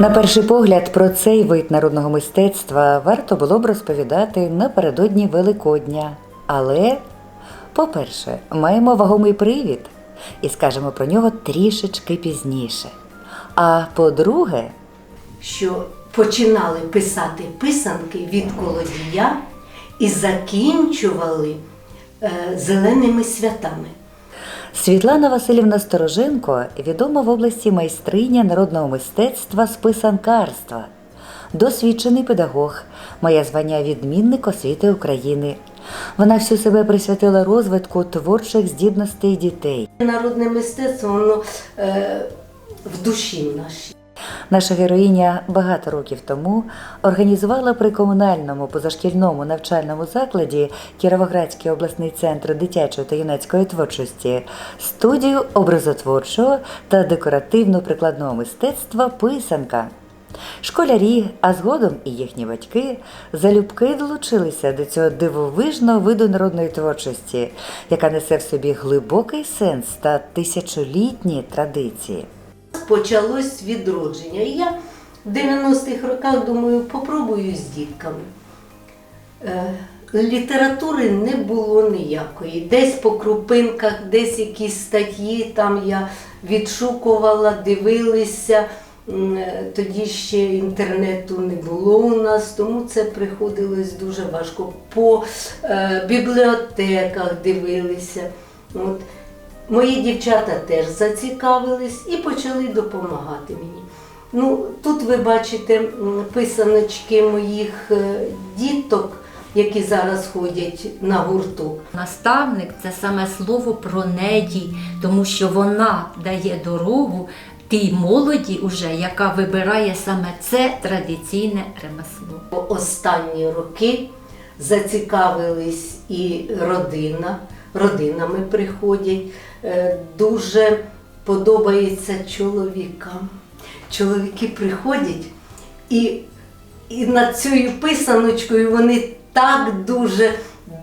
На перший погляд, про цей вид народного мистецтва варто було б розповідати напередодні Великодня. Але, по-перше, маємо вагомий привід і скажемо про нього трішечки пізніше. А по-друге, що починали писати писанки від колодія і закінчували е, зеленими святами. Світлана Васильівна Стороженко відома в області майстриня народного мистецтва з писанкарства, досвідчений педагог, має звання відмінник освіти України. Вона всю себе присвятила розвитку творчих здібностей дітей. Народне мистецтво воно е, в душі нашій. Наша героїня багато років тому організувала при комунальному позашкільному навчальному закладі Кіровоградський обласний центр дитячої та юнацької творчості студію образотворчого та декоративно-прикладного мистецтва Писанка. Школярі, а згодом і їхні батьки залюбки долучилися до цього дивовижного виду народної творчості, яка несе в собі глибокий сенс та тисячолітні традиції. Почалось відродження. І я в 90-х роках думаю, попробую з дітками. Е, літератури не було ніякої. Десь по крупинках, десь якісь статті там я відшукувала, дивилися. Е, Тоді ще інтернету не було у нас, тому це приходилось дуже важко. По е, бібліотеках дивилися. От. Мої дівчата теж зацікавились і почали допомагати мені. Ну, тут ви бачите писаночки моїх е, діток, які зараз ходять на гурток. Наставник це саме слово про неї, тому що вона дає дорогу тій молоді, уже, яка вибирає саме це традиційне ремесло. Останні роки зацікавились і родина, родинами приходять. Е, Дуже подобається чоловікам. Чоловіки приходять і, і над цією писаночкою вони так дуже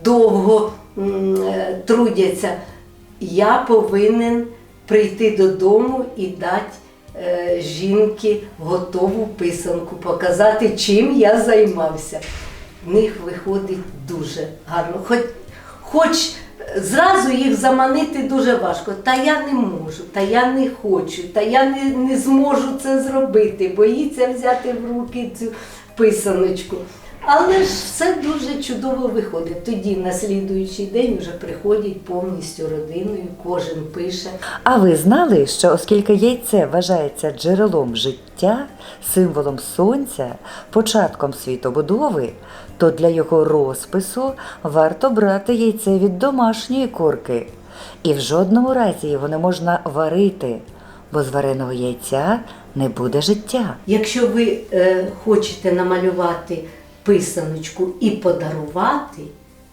довго е, трудяться. Я повинен прийти додому і дати е, жінки готову писанку, показати, чим я займався. В них виходить дуже гарно. Хоч, хоч зразу їх заманити дуже важко. Та я не можу, та я не хочу, та я не, не зможу це зробити, боїться взяти в руки цю писаночку. Але ж все дуже чудово виходить. Тоді на слідуючий день вже приходять повністю родиною, кожен пише. А ви знали, що оскільки яйце вважається джерелом життя, символом сонця, початком світобудови, то для його розпису варто брати яйце від домашньої курки. І в жодному разі його не можна варити, бо з вареного яйця не буде життя. Якщо ви е, хочете намалювати писаночку і подарувати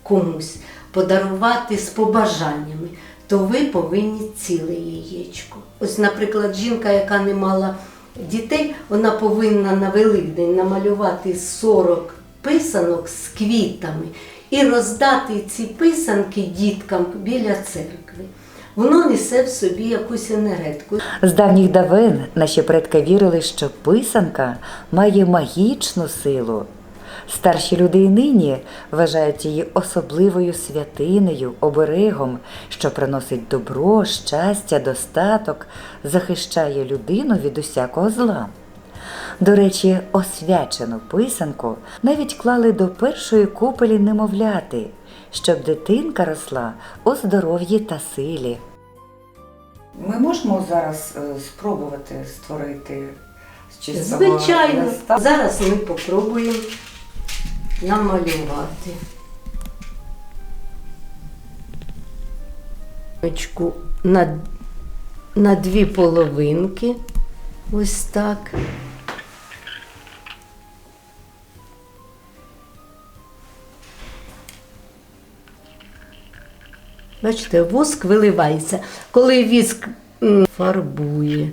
комусь, подарувати з побажаннями, то ви повинні ціле яєчко. Ось, наприклад, жінка, яка не мала дітей, вона повинна на Великдень намалювати 40 писанок з квітами і роздати ці писанки діткам біля церкви. Воно несе в собі якусь енергетику. З давніх давен наші предки вірили, що писанка має магічну силу. Старші люди і нині вважають її особливою святинею, оберегом, що приносить добро, щастя, достаток, захищає людину від усякого зла. До речі, освячену писанку навіть клали до першої купелі немовляти, щоб дитинка росла у здоров'ї та силі. Ми можемо зараз е, спробувати створити з чистого Звичайно, листа? зараз ми попробуємо намалювати. На, на дві половинки. Ось так. Бачите, воск виливається. Коли віск фарбує.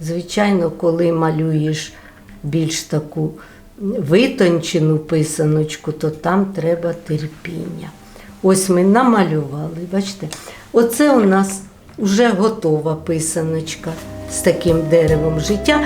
Звичайно, коли малюєш більш таку витончену писаночку, то там треба терпіння. Ось ми намалювали, бачите, оце у нас вже готова писаночка. з таким деревом життя.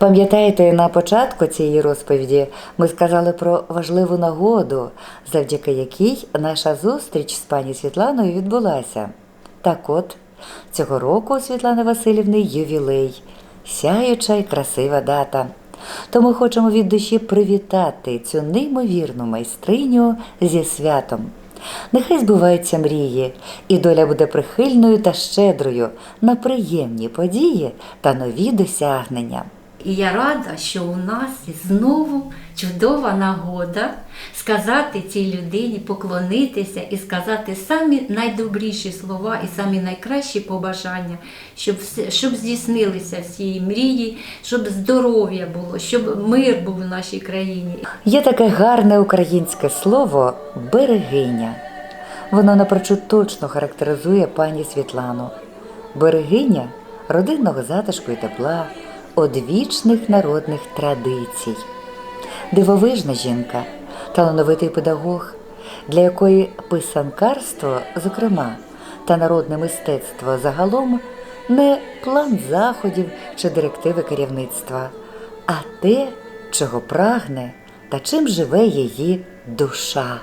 Пам'ятаєте, на початку цієї розповіді ми сказали про важливу нагоду, завдяки якій наша зустріч з пані Світланою відбулася. Так от, цього року у Світлани Васильівни ювілей, сяюча і красива дата. Тому хочемо від душі привітати цю неймовірну майстриню зі святом. Нехай збуваються мрії, і доля буде прихильною та щедрою на приємні події та нові досягнення. І я рада, що у нас знову чудова нагода сказати цій людині, поклонитися і сказати самі найдобріші слова і самі найкращі побажання, щоб, щоб здійснилися всі мрії, щоб здоров'я було, щоб мир був у нашій країні. Є таке гарне українське слово берегиня. Воно напрочуд точно характеризує пані Світлану. Берегиня родинного затишку і тепла, одвічних народних традицій. Дивовижна жінка, талановитий педагог, для якої писанкарство, зокрема, та народне мистецтво загалом не план заходів чи директиви керівництва, а те, чого прагне та чим живе її душа.